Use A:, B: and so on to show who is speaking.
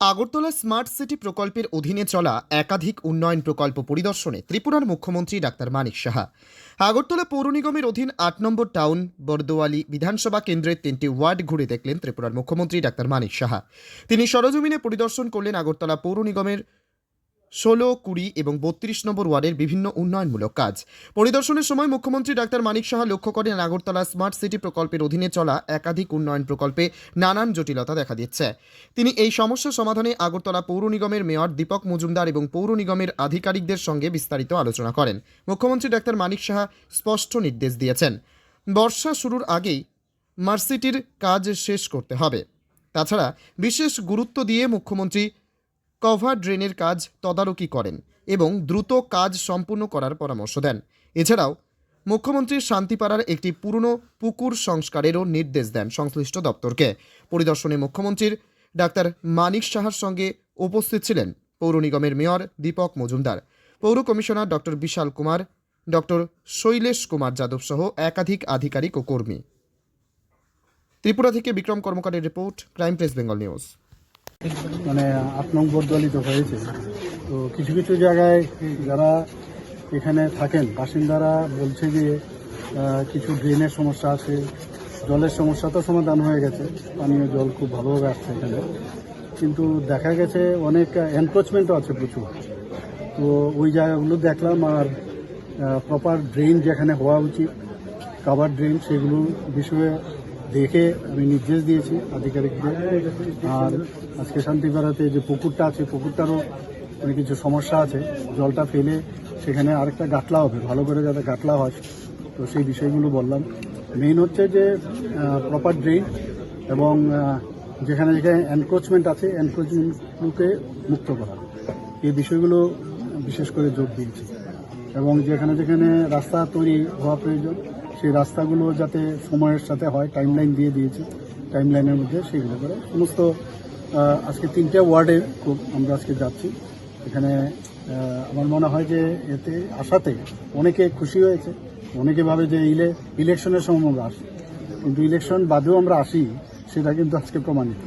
A: Agartala smart city প্রকল্পের অধীনে চলা একাধিক উন্নয়ন প্রকল্প পরিদর্শনে ত্রিপুরার মুখ্যমন্ত্রী ডাক্তার মানিক সাহা। আগরতলা পৌর নিগমের অধীন আট নম্বর টাউন, বরদোয়ালি বিধানসভা কেন্দ্রের তিনটি ওয়ার্ড ঘুরে দেখলেন ত্রিপুরার মুখ্যমন্ত্রী ডাক্তার মানিক সাহা। তিনি সরজমিনে পরিদর্শন করলেন আগরতলা পৌর নিগমের ষোলো, কুড়ি এবং বত্রিশ নম্বর ওয়ার্ডের বিভিন্ন উন্নয়নমূলক কাজ। পরিদর্শনের সময় মুখ্যমন্ত্রী ডাক্তার মানিক সাহা লক্ষ্য করেন আগরতলা স্মার্ট সিটি প্রকল্পের অধীনে চলা একাধিক উন্নয়ন প্রকল্পে নানান জটিলতা দেখা দিচ্ছে। তিনি এই সমস্যা সমাধানে আগরতলা পৌর নিগমের মেয়র দীপক মজুমদার এবং পৌর নিগমের আধিকারিকদের সঙ্গে বিস্তারিত আলোচনা করেন। মুখ্যমন্ত্রী ডাক্তার মানিক সাহা স্পষ্ট নির্দেশ দিয়েছেন, বর্ষা শুরুর আগেই মার্সিটির কাজ শেষ করতে হবে। তাছাড়া বিশেষ গুরুত্ব দিয়ে মুখ্যমন্ত্রী কভার ড্রেনের কাজ তদারকি করেন এবং দ্রুত কাজ সম্পূর্ণ করার পরামর্শ দেন। এছাড়াও, মুখ্যমন্ত্রী শান্তিপাড়ার একটি পুরনো পুকুর সংস্কারেরও নির্দেশ দেন সংশ্লিষ্ট দপ্তরকে। পরিদর্শনে মুখ্যমন্ত্রীর ডাক্তার মানিক সাহার সঙ্গে উপস্থিত ছিলেন পৌর নিগমের মেয়র দীপক মজুমদার, পৌর commissioner doctor Bishal Kumar, doctor Shailesh Kumar Yadav সহ একাধিক আধিকারিক ও কর্মী। ত্রিপুরা থেকে বিক্রম কর্মকারের report, crime press Bengal news.
B: মানে আট নম্বর দলিত হয়েছে। তো কিছু কিছু জায়গায় যারা এখানে থাকেন, বাসিন্দারা বলছে যে কিছু ড্রেনের সমস্যা আছে, জলের সমস্যা তো সমাধান হয়ে গেছে। পানীয় জল খুব ভালোভাবে আসছে এখানে। কিন্তু দেখা গেছে অনেক এনক্রোচমেন্টও আছে প্রচুর। তো ওই জায়গাগুলো দেখলাম আর প্রপার ড্রেন যেখানে হওয়া উচিত কাভার ড্রেন সেগুলো বিষয়ে দেখে আমি নির্দেশ দিয়েছি আধিকারিকদের আর আজকে শান্তিপাড়াতে যে পুকুরটা আছে, পুকুরটারও অনেক কিছু সমস্যা আছে। জলটা ফেলে সেখানে আরেকটা গাটলা হবে, ভালো করে যাতে গাটলা হয়। তো সেই বিষয়গুলো বললাম। মেইন হচ্ছে যে প্রপার ড্রেন এবং যেখানে যেখানে এনক্রোচমেন্ট আছে এনক্রোচমেন্টগুলোকে মুক্ত করা। এই বিষয়গুলো বিশেষ করে যোগ দিয়েছি। এবং যেখানে যেখানে রাস্তা তৈরি হওয়া প্রয়োজন সেই রাস্তাগুলো যাতে সময়ের সাথে হয় টাইমলাইন দিয়ে দিয়েছি টাইমলাইনের মধ্যে সেগুলো করে সমস্ত আজকে তিনটে ওয়ার্ডে খুব আমরা আজকে যাচ্ছি। এখানে আমার মনে হয় যে এতে আসাতে অনেকে খুশি হয়েছে, অনেকে ভাবে যে ইলে, ইলেকশনের সময় আমরা আসি। কিন্তু ইলেকশন বাদেও আমরা আসি, সেটা কিন্তু আজকে প্রমাণিত।